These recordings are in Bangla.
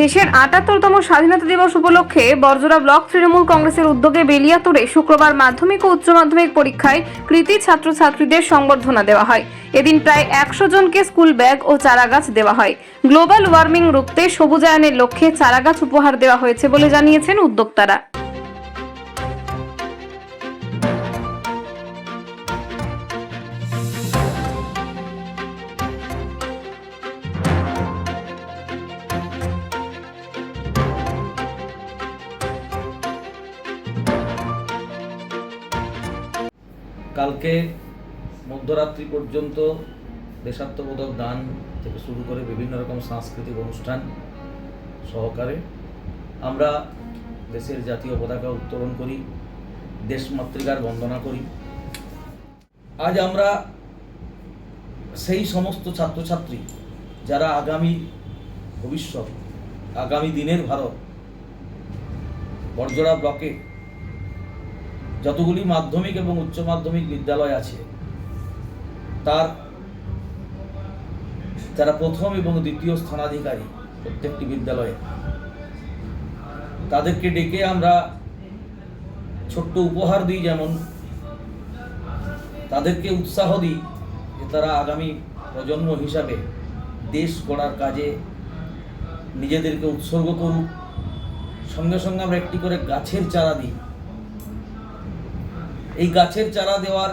দেশের আটাত্তরতম স্বাধীনতা দিবস উপলক্ষে বরজোড়া ব্লক তৃণমূল কংগ্রেসের উদ্যোগে বেলিয়াতোড়ে শুক্রবার মাধ্যমিক ও উচ্চ মাধ্যমিক পরীক্ষায় কৃতি ছাত্রছাত্রীদের সংবর্ধনা দেওয়া হয়। এদিন প্রায় একশো জনকে স্কুল ব্যাগ ও চারাগাছ দেওয়া হয়। গ্লোবাল ওয়ার্মিং রুখতে সবুজায়নের লক্ষ্যে চারাগাছ উপহার দেওয়া হয়েছে বলে জানিয়েছেন উদ্যোক্তারা। কালকে মধ্যরাত্রি পর্যন্ত দেশাত্মবোধক গান থেকে শুরু করে বিভিন্ন রকম সাংস্কৃতিক অনুষ্ঠান সহকারে আমরা দেশের জাতীয় পতাকা উত্তোলন করি দেশমাতৃকার বন্দনা করি। আজ আমরা সেই সমস্ত ছাত্রছাত্রী যারা আগামী ভবিষ্যৎ, আগামী দিনের ভারত বর্জরা ব্লকে যতগুলি মাধ্যমিক এবং উচ্চ মাধ্যমিক বিদ্যালয় আছে, তার যারা প্রথম এবং দ্বিতীয় স্থানাধিকারী প্রত্যেকটি বিদ্যালয়ে, তাদেরকে ডেকে আমরা ছোট্ট উপহার দিই যেমন, তাদেরকে উৎসাহ দিই যে তারা আগামী প্রজন্ম হিসাবে দেশ গড়ার কাজে নিজেদেরকে উৎসর্গ করুক। সঙ্গে সঙ্গে আমরা একটি করে গাছের চারা দিই। এই গাছের চারা দেওয়ার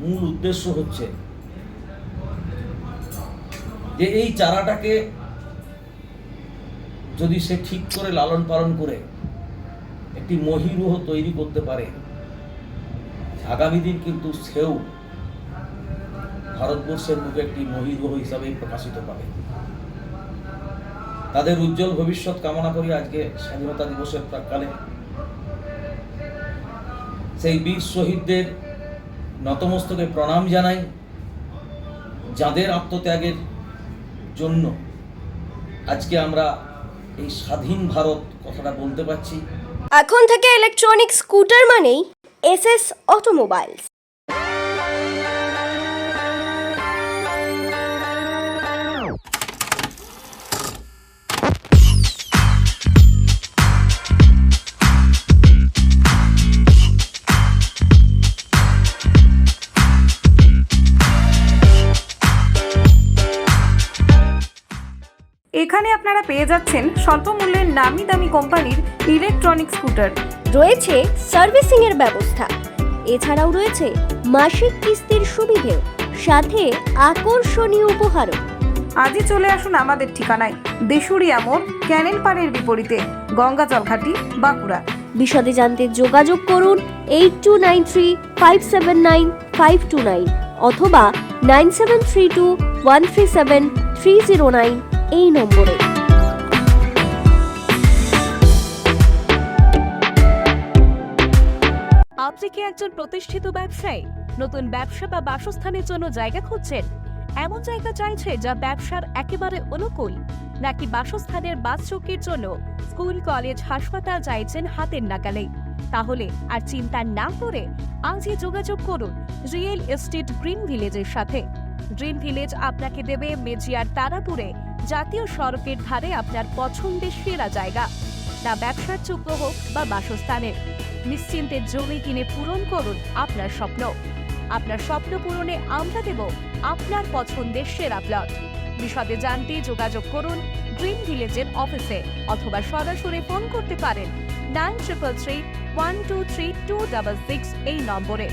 মূল উদ্দেশ্য হচ্ছে যে এই চারাটাকে যদি সে ঠিক করে লালন পালন করে, একটি মহিরুহ তৈরি করতে পারে, আগামী দিন কিন্তু সেও ভারতবর্ষের মুখে একটি মহিরুহ হিসাবে প্রকাশিত পাবে। তাদের উজ্জ্বল ভবিষ্যৎ কামনা করি আজকে স্বাধীনতা দিবসের প্রাককালে। সেই বীর শহীদদের নতমস্তকে প্রণাম জানাই, যাদের আত্মত্যাগের জন্য আজকে আমরা এই স্বাধীন ভারত কথাটা বলতে পারছি। এখন থেকে ইলেকট্রনিক স্কুটার মানেই এস এস অটোমোবাইলস এখানে আপনারা পেয়ে যাচ্ছেন স্বল্প মূল্যের নামি দামি কোম্পানির ইলেকট্রনিক স্কুটার রয়েছে সার্ভিসিং এর ব্যবস্থা। এছাড়াও রয়েছে মাসিক কিস্তির সুবিধেও সাথে আকর্ষণীয় উপহারও। আজই চলে আসুন আমাদের ঠিকানায় দেশুরিয়া মোড় ক্যানেল পাড়ের বিপরীতে গঙ্গাজল ঘাটি বাঁকুড়া। বিশদে জানতে যোগাযোগ করুন eight two nine three five seven nine five two nine অথবা nine seven three two one three seven three zero nine. এই নম্বরে। আপনি কি একজন প্রতিষ্ঠিত ব্যবসায়ী। নতুন ব্যবসা বা বাসস্থানের জন্য জায়গা খুঁজছেন। এমন জায়গা চাইছে যা ব্যবসার একেবারে অনুকূল, নাকি বাসস্থানের বাস চৌকির জন্য স্কুল, কলেজ, হাসপাতাল চাইছেন হাতের নাগালে? তাহলে আর চিন্তা না করে আজই যোগাযোগ করুন রিয়েল এস্টেট গ্রিন ভিলেজের সাথে। গ্রিন ভিলেজ আপনাকে দেবে মেজিয়ার তারাপুরে জাতীয় সড়কের ধারে আপনার পছন্দের সেরা জায়গা তা ব্যবসার যোগ্য হোক বা বাসস্থানের। নিশ্চিন্তে জমি কিনে পূরণ করুন আপনার স্বপ্ন। আপনার স্বপ্ন পূরণে আমরা দেব আপনার পছন্দের সেরা প্লট বিশদে জানতে যোগাযোগ করুন গ্রিন ভিলেজের অফিসে অথবা সরাসরি ফোন করতে পারেন nine triple three one two three two double six এই নম্বরে।